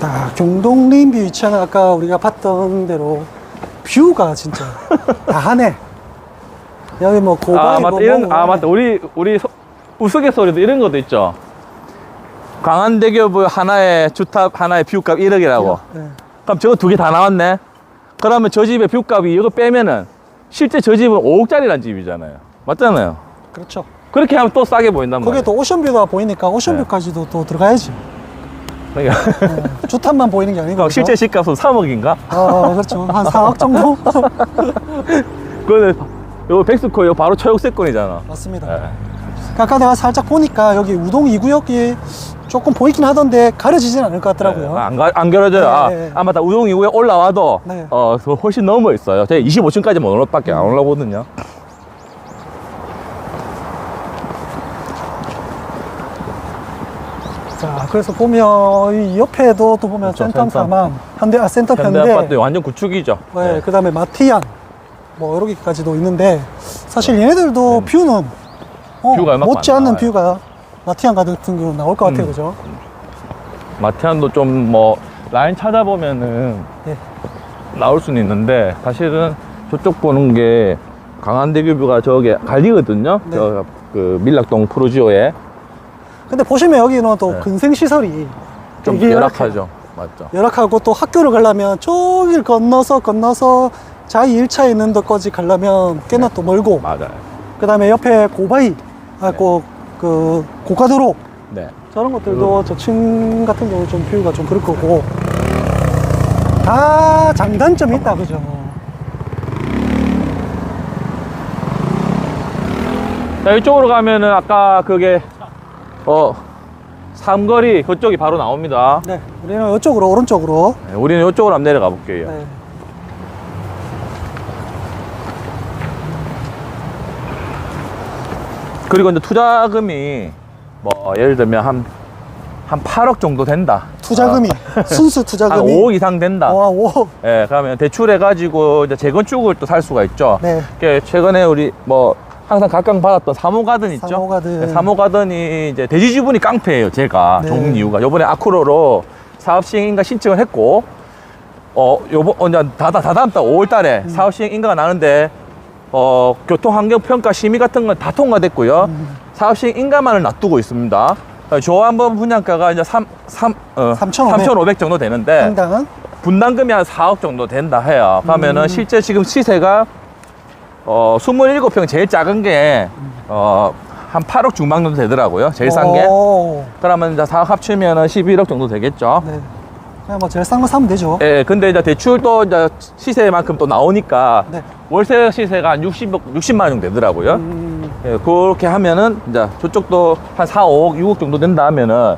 딱 경동림비 위치하는 아까 우리가 봤던 대로 뷰가 진짜 다 하네. 여기 뭐 고바위 아 맞다 뭐 이런 뭐 아. 맞다 우리 우리 소- 우스갯소리도 이런 것도 있죠. 광안대교부 하나의 주탑 하나의 뷰값 1억이라고. 네. 그럼 저거 두 개 다 나왔네. 그러면 저 집의 뷰값이 이거 빼면은 실제 저 집은 5억짜리란 집이잖아요. 맞잖아요. 그렇죠. 그렇게 하면 또 싸게 보인단 거기에 말이에요. 또 오션뷰가 보이니까 네. 오션뷰까지도 또 들어가야지. 그러니까 네. 주탑만 보이는 게 아니고. 실제 집값은 3억인가? 어, 그렇죠. 한 4억 정도? 그거는 요 백스코 요 바로 초역세권이잖아. 맞습니다. 예. 아까 내가 살짝 보니까 여기 우동 2구역이 조금 보이긴 하던데 가려지진 않을 것 같더라고요. 네, 안, 가- 안 결어져요. 아, 네. 아, 맞다. 우동 이후에 올라와도, 네. 어, 그 훨씬 넘어 있어요. 제가 25층까지만 올라밖에 안 올라오거든요. 자, 그래서 보면 이 옆에도 또 보면 그렇죠, 센텀 센텀. 사망, 현대 아 센텀 현대 현대, 아파트 완전 구축이죠. 네, 네. 그다음에 마티안 뭐 여러 개까지도 있는데 사실 얘네들도 네. 뷰는 어, 뷰가 얼마큼 안 나와요. 뷰가 마티안 같은 경우 나올 것 같아요, 음. 그죠? 마티안도 좀 뭐, 라인 찾아보면은 네. 나올 수는 있는데, 사실은 저쪽 보는 게 강한대교 뷰가 저게 갈리거든요. 네. 저, 그 밀락동 프로지오에. 근데 보시면 여기는 또 네. 근생 시설이 좀 되게 열악하죠. 맞죠. 열악하고 또 학교를 가려면 저길 건너서 건너서 자이 1차에 있는 데까지 가려면 꽤나 네. 또 멀고 맞아요. 그 다음에 옆에 고바이 아, 네. 고, 그 고가도로 네. 저런 것들도 저층 같은 경우 좀 뷰가 좀 그럴 거고 다 장단점이 있다 그죠 자, 이쪽으로 가면은 아까 그게, 어, 삼거리 그쪽이 바로 나옵니다. 네 우리는 이쪽으로 오른쪽으로 네, 우리는 이쪽으로 한번 내려가 볼게요. 네. 그리고 이제 투자금이 뭐 예를 들면 한, 한 8억 정도 된다. 투자금이 순수 한 투자금이 5억 이상 된다. 와, 오. 예, 그러면 대출해 가지고 이제 재건축을 또 살 수가 있죠. 네. 그 최근에 우리 뭐 항상 각광 받았던 사모가든 있죠. 사모가든. 네, 사모가든이 이제 대지 지분이 깡패예요. 제가 네. 좋은 이유가 요번에 아쿠로로 사업 시행 인가 신청을 했고 어 요번 어, 이제 다다 다다음 달 5월 달에 음. 사업 시행 인가가 나는데 어 교통 환경 평가 심의 같은 건 다 통과됐고요. 음. 사업 시행 인가만을 놔두고 있습니다. 어, 조합원 분양가가 이제 3, 3, 어, 3,500. 3,500 정도 되는데 상당은 분담금이 한 4억 정도 된다 해요. 그러면은 음. 실제 지금 시세가 어 27평 제일 작은 게 어 한 8억 중반 정도 되더라고요. 제일 싼 게. 오. 그러면 이제 4억 합치면은 11억 정도 되겠죠. 네. 그냥 뭐 제일 싼 거 사면 되죠 예, 근데 이제 대출도 이제 시세만큼 또 나오니까 네. 월세 시세가 한 60억, 60만 원 정도 되더라고요. 음, 예, 그렇게 하면은 이제 저쪽도 한 4, 5억, 6억 정도 된다 하면은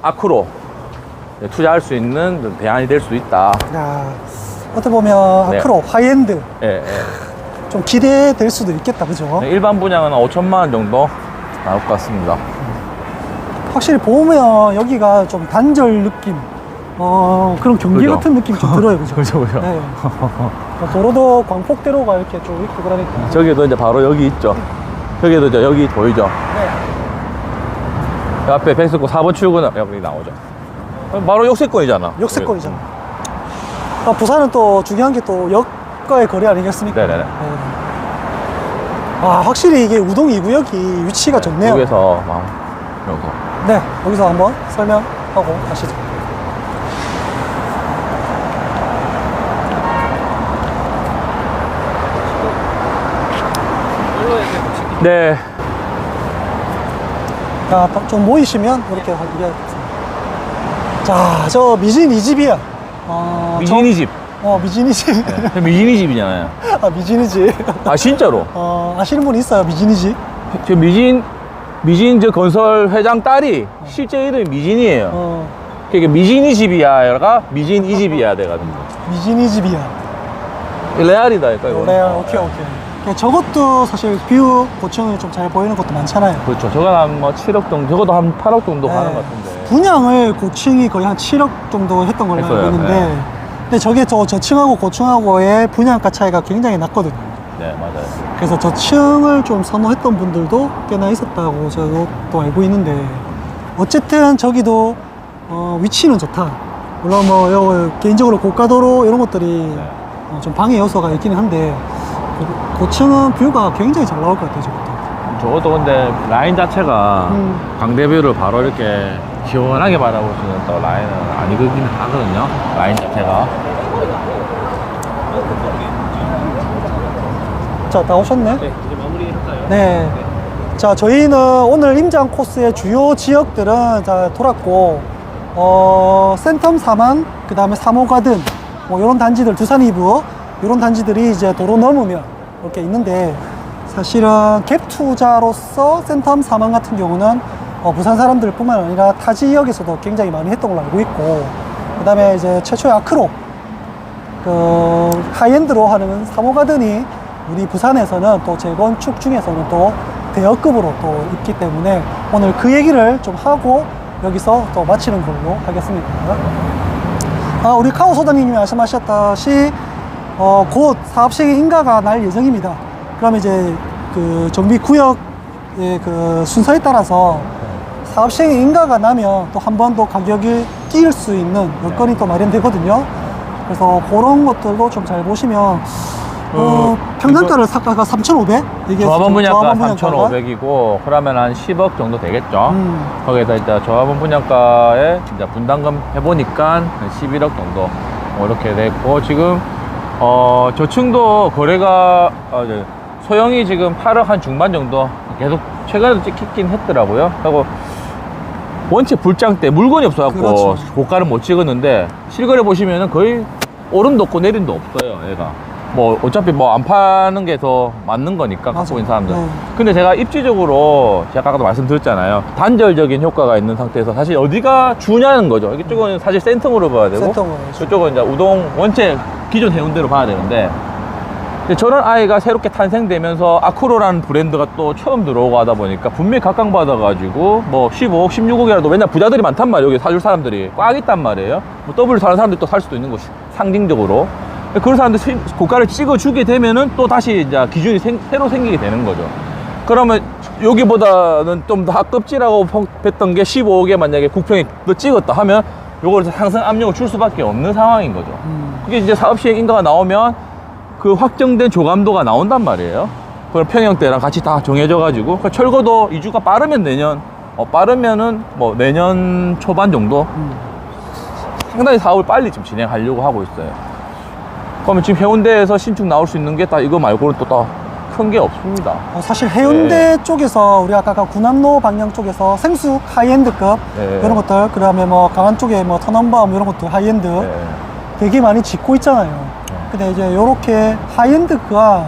아크로 예, 투자할 수 있는 대안이 될 수 있다. 야, 어떻게 보면 네. 아크로 하이엔드 예, 예. 좀 기대될 수도 있겠다 그죠 네, 일반 분양은 한 5천만 원 정도 나올 것 같습니다. 확실히 보면 여기가 좀 단절 느낌 어 그런 경기 그죠. 같은 느낌 좀 들어요 그죠 그죠, 그죠. 네. 뭐 도로도 광폭대로가 이렇게 좀 있고 그러니까 저기도 이제 바로 여기 있죠. 저기도 이제 여기 보이죠. 네. 그 앞에 백스코 4번 출구 여기 나오죠. 바로 역세권이잖아. 역세권이잖아 아, 부산은 또 중요한 게 또 역 과의 거리 아니겠습니까 네네네. 네. 아 확실히 이게 우동 2구역이 위치가 좋네요 여기서 막 여기서. 네 여기서 한번 설명하고 가시죠 네. 자, 좀 모이시면 이렇게 얘기하겠습니다. 자, 저 미진 이 집이야. 어, 미진이 집. 저- 어, 미진이 집. 저 미진이 집이잖아요. 아, 미진이 집. 아 진짜로. 어, 아시는 분 있어요, 미진이 집? 저 미진 미진 저 건설 회장 딸이 실제 이름이 미진이에요. 어, 그러니까 미진이 집이야가 미진 이 집이야 돼가지고. 미진이 집이야. 레알이다, 그러니까 이거. 그래, 오케이, 오케이. 그러니까 저것도 사실 뷰 고층이 좀 잘 보이는 것도 많잖아요. 그렇죠. 저건 한뭐 7억 정도, 적어도 한 8억 정도 네. 하는 것 같은데. 분양을 고층이 거의 한 7억 정도 했던 걸로 알고 했어요, 있는데, 네. 근데 저게 저 저층하고 고층하고의 분양가 차이가 굉장히 났거든요. 네, 맞아요. 그래서 저층을 좀 선호했던 분들도 꽤나 있었다고 저도 알고 있는데 어쨌든 저기도 어, 위치는 좋다 물론 뭐 요, 개인적으로 고가도로 이런 것들이 네. 어, 좀 방해 요소가 있기는 한데 고- 고층은 뷰가 굉장히 잘 나올 것 같아요 저것도 저것도 근데 라인 자체가 음. 강대뷰를 바로 이렇게 시원하게 바라볼 수 있는 또 라인은 아니긴 하거든요. 라인 자체가. 자 다 오셨네 네, 이제 마무리 할까요? 네. 자, 저희는 오늘 임장 코스의 주요 지역들은 다 돌았고, 어, 센텀 4만, 그 다음에 3호 가든, 뭐, 요런 단지들, 두산 이브, 요런 단지들이 이제 도로 넘으면 이렇게 있는데, 사실은 갭 투자로서 센텀 4만 같은 경우는 어, 부산 사람들 뿐만 아니라 타 지역에서도 굉장히 많이 했던 걸로 알고 있고, 그 다음에 이제 최초의 아크로, 그 하이엔드로 하는 3호 가든이 우리 부산에서는 또 재건축 중에서는 또 대여급으로 또 있기 때문에 오늘 그 얘기를 좀 하고 여기서 또 마치는 걸로 하겠습니다. 아, 우리 카오 소장님이 말씀하셨다시 어, 곧 사업 시행 인가가 날 예정입니다. 그러면 이제 그 정비 구역의 그 순서에 따라서 사업 시행 인가가 나면 또 한 번 더 가격이 뛸 수 있는 여건이 또 마련되거든요. 그래서 그런 것들도 좀 잘 보시면 어, 평당가를 사가가 3,500? 이게 조합원 분양가 조합원 분양가가? 3,500이고 그러면 한 10억 정도 되겠죠. 음. 거기에다 일단 조합원 분양가에 진짜 분담금 해보니까 한 11억 정도 뭐 이렇게 됐고 지금 어 저층도 거래가 어, 이제 소형이 지금 8억 한 중반 정도 계속 최근에도 찍히긴 했더라고요. 하고 원체 불장 때 물건이 없어갖고 그렇죠. 고가를 못 찍었는데 실거래 보시면은 거의 오름도 없고 내림도 없어요. 얘가 뭐 어차피 뭐 안 파는 게 더 맞는 거니까. 갖고 있는 사람들. 네. 근데 제가 입지적으로 제가 아까도 말씀드렸잖아요. 단절적인 효과가 있는 상태에서 사실 어디가 주냐는 거죠. 이쪽은 사실 센텀으로 봐야 되고 해야죠. 이쪽은 이제 우동 원체 기존 해운대로 봐야 되는데 저런 아이가 새롭게 탄생되면서 아크로라는 브랜드가 또 처음 들어오고 하다 보니까 분명히 각광받아가지고 뭐 15억, 16억이라도 맨날 부자들이 많단 말이에요. 여기 사줄 사람들이 꽉 있단 말이에요. 뭐 W 사는 사람들이 또 살 수도 있는 것이 상징적으로. 그런 사람들 이 고가를 찍어주게 되면은 또 다시 이제 기준이 생- 새로 생기게 되는 거죠. 그러면 여기보다는 좀더 아깝지라고 했던 게 15억에 만약에 국평이 더 찍었다 하면 요걸 상승 압력을 줄 수밖에 없는 상황인 거죠. 음. 그게 이제 사업 시행 인가가 나오면 그 확정된 조감도가 나온단 말이에요. 그럼 평형대랑 같이 다 정해져 가지고 그 철거도 이주가 빠르면 내년 어 빠르면은 뭐 내년 초반 정도 음. 상당히 사업을 빨리 좀 진행하려고 하고 있어요. 그러면 지금 해운대에서 신축 나올 수 있는 게딱 이거 말고는 또큰게 없습니다. 어, 사실 해운대 네. 쪽에서 우리 아까 그 군함로 방향 쪽에서 생수 하이엔드급 네. 이런 것들 그 다음에 뭐 강한 쪽에 뭐 터넘밤 이런 것들 하이엔드 네. 되게 많이 짓고 있잖아요. 근데 이제 요렇게 하이엔드가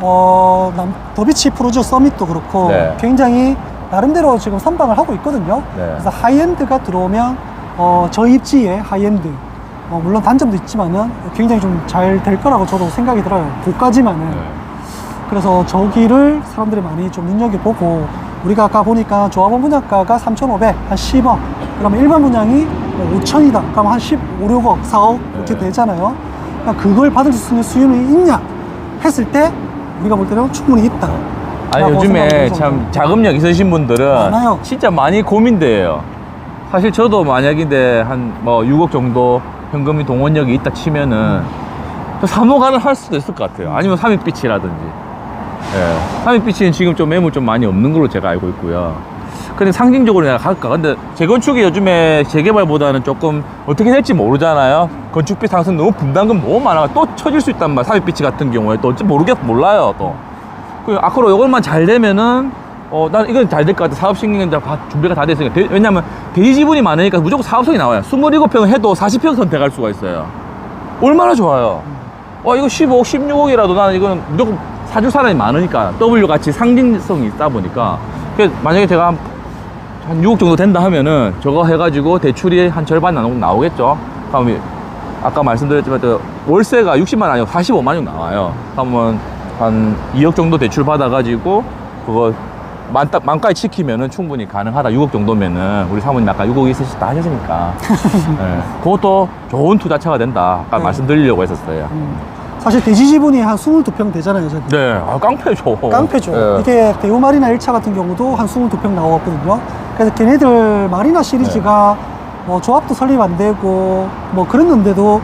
어, 남, 더비치 프로즈 서밋도 그렇고 네. 굉장히 나름대로 지금 선방을 하고 있거든요. 네. 그래서 하이엔드가 들어오면 어, 저 입지에 하이엔드 어, 물론 단점도 있지만은 굉장히 좀 잘 될 거라고 저도 생각이 들어요. 고까지만은. 네. 그래서 저기를 사람들이 많이 좀 눈여겨보고 우리가 아까 보니까 조합원 분양가가 3,500, 한 10억 그러면 일반 분양이 뭐 5천이다 그럼 한 15, 6억, 4억 이렇게 네. 되잖아요 그러니까 그걸 받을 수 있는 수요는 있냐 했을 때 우리가 볼 때는 충분히 있다 아니 요즘에 참 자금력 있으신 분들은 많아요. 진짜 많이 고민돼요. 사실 저도 만약인데 한 뭐 6억 정도 현금이 동원력이 있다 치면은 저 3억안을 할 수도 있을 것 같아요. 아니면 삼익빛이라든지. 예. 삼익빛은 지금 좀 매물 좀 많이 없는 걸로 제가 알고 있고요. 근데 상징적으로 내가 갈까? 근데 재건축이 요즘에 재개발보다는 조금 어떻게 될지 모르잖아요. 건축비 상승 너무 분담금 너무 많아. 또 쳐질 수 있단 말이야. 삼익빛 같은 경우에 또 어찌 모르겠, 몰라요. 또. 그 앞으로 이것만 잘 되면은 어 난 이건 잘 될 것 같아 사업 신경이 다 바- 준비가 다 됐으니까 대- 왜냐면 대지 지분이 많으니까 무조건 사업성이 나와요 27평 해도 40평 선택할 수가 있어요 얼마나 좋아요 와 이거 15억 16억이라도 나는 이거는 무조건 사줄 사람이 많으니까 W 같이 상징성이 있다 보니까 그 만약에 제가 한, 한 6억 정도 된다 하면은 저거 해가지고 대출이 한 절반 나오, 나오겠죠 그러면 아까 말씀드렸지만 저 월세가 60만 원 아니고 45만 원 나와요. 그러면 한 2억 정도 대출 받아가지고 그거 만딱 만까지 지키면은 충분히 가능하다. 6억 정도면은 우리 사모님 아까 6억 있으시다 하셨으니까 예, 그것도 좋은 투자처가 된다. 아까 네. 말씀드리려고 했었어요. 음. 사실 대지 지분이 한 22평 되잖아요 저기 네, 아, 깡패죠. 깡패죠. 예. 이게 대우마리나 1차 같은 경우도 한 22평 나왔거든요. 그래서 걔네들 마리나 시리즈가 뭐 조합도 설립 안 되고 뭐 그랬는데도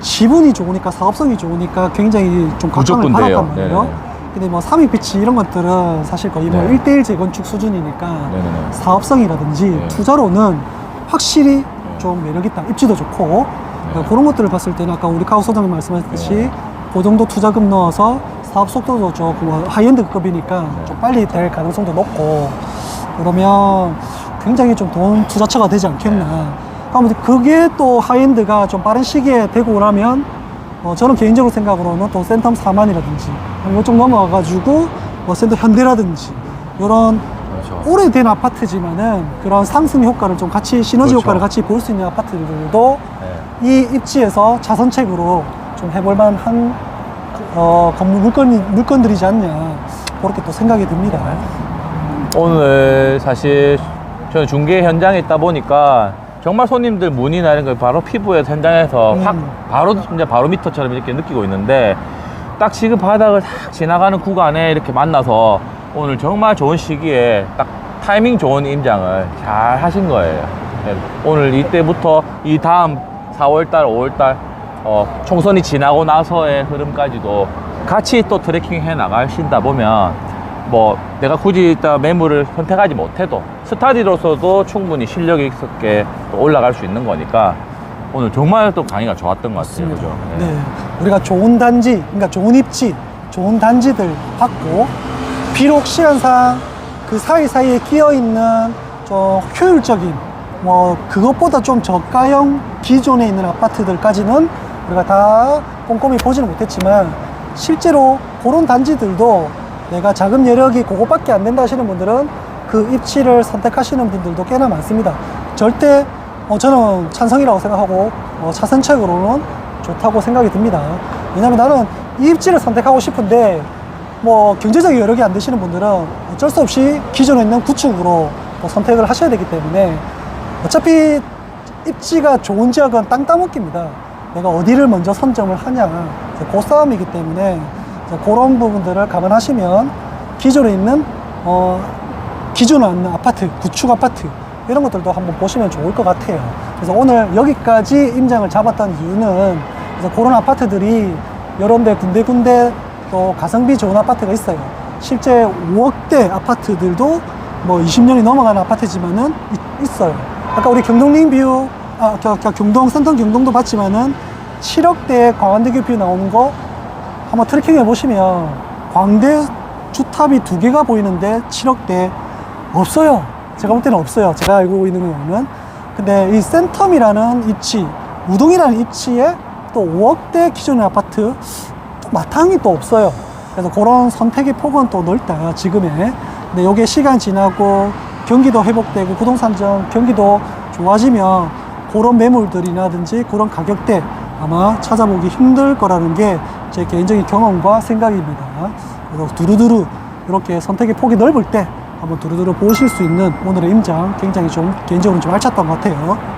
지분이 좋으니까 사업성이 좋으니까 굉장히 좀 각광을 무조건 돼요. 받았단 말이에요. 네. 근데 뭐 삼익 비치 이런 것들은 사실 거의 뭐 네. 1대1 재건축 수준이니까 네네네. 사업성이라든지 네. 투자로는 확실히 좀 매력 있다. 입지도 좋고 네. 그러니까 그런 것들을 봤을 때는 아까 우리 카우 소장님 말씀하셨듯이 네. 그 정도 투자금 넣어서 사업 속도도 조금 뭐 하이엔드급이니까 네. 좀 빨리 될 가능성도 높고 그러면 굉장히 좀 돈 투자처가 되지 않겠나. 네. 그러면 그게 또 하이엔드가 좀 빠른 시기에 되고 나면 어, 저는 개인적으로 생각으로는 또 센텀 4만이라든지 이쪽 넘어가가지고 뭐 센터 현대라든지 이런 그렇죠. 오래된 아파트지만은 그런 상승 효과를 좀 같이 시너지 그렇죠. 효과를 같이 볼 수 있는 아파트들도 네. 이 입지에서 자선책으로 좀 해볼 만한 어, 건물 물건 물건들이지 않냐 그렇게 또 생각이 듭니다. 오늘 사실 저는 중개 현장에 있다 보니까 정말 손님들 문의나 이런 걸 바로 피부에 현장에서 음. 확 바로 진짜 바로 미터처럼 이렇게 느끼고 있는데 딱 지금 바닥을 딱 지나가는 구간에 이렇게 만나서 오늘 정말 좋은 시기에 딱 타이밍 좋은 임장을 잘 하신 거예요. 네, 오늘 이때부터 이 다음 4월달, 5월달 어, 총선이 지나고 나서의 흐름까지도 같이 또 트래킹 해 나가신다 보면 뭐 내가 굳이 일단 매물을 선택하지 못해도 스타디로서도 충분히 실력 있게 또 올라갈 수 있는 거니까 오늘 정말 또 강의가 좋았던 것 같아요. 그죠? 네. 네. 우리가 좋은 단지, 그러니까 좋은 입지, 좋은 단지들 받고 비록 시간상 그 사이사이에 끼어 있는 좀 효율적인 뭐 그것보다 좀 저가형 기존에 있는 아파트들까지는 우리가 다 꼼꼼히 보지는 못했지만 실제로 그런 단지들도 내가 자금 여력이 그것밖에 안 된다 하시는 분들은 그 입지를 선택하시는 분들도 꽤나 많습니다. 절대 어, 저는 찬성이라고 생각하고 어, 차선책으로는 좋다고 생각이 듭니다. 왜냐하면 나는 이 입지를 선택하고 싶은데 뭐 경제적 여력이 안 되시는 분들은 어쩔 수 없이 기존에 있는 구축으로 뭐 선택을 하셔야 되기 때문에 어차피 입지가 좋은 지역은 땅 따먹기입니다. 내가 어디를 먼저 선점을 하냐 이제 그 싸움이기 때문에 그런 부분들을 감안하시면 기존에 있는 어, 기존에 있는 아파트, 구축 아파트 이런 것들도 한번 보시면 좋을 것 같아요. 그래서 오늘 여기까지 임장을 잡았던 이유는 그래서 그런 아파트들이 여러 데 군데군데 또 가성비 좋은 아파트가 있어요. 실제 5억대 아파트들도 뭐 20년이 넘어가는 아파트지만은 이- 있어요. 아까 우리 경동링 뷰, 아, 경동, 센터 경동도 봤지만은 7억대 광안대교 뷰 나오는 거 한번 트래킹 해보시면 광대 주탑이 두 개가 보이는데 7억대 없어요. 제가 볼 때는 없어요. 제가 알고 있는 거는. 근데 이 센텀이라는 입지, 우동이라는 입지에 또 5억대 기존의 아파트 또 마땅히 또 없어요. 그래서 그런 선택의 폭은 또 넓다, 지금에. 근데 요게 시간 지나고 경기도 회복되고 부동산정 경기도 좋아지면 그런 매물들이라든지 그런 가격대 아마 찾아보기 힘들 거라는 게 제 개인적인 경험과 생각입니다. 그래서 두루두루 이렇게 선택의 폭이 넓을 때 한번 두루두루 보실 수 있는 오늘의 임장 굉장히 좀 개인적으로 좀 알찼던 것 같아요.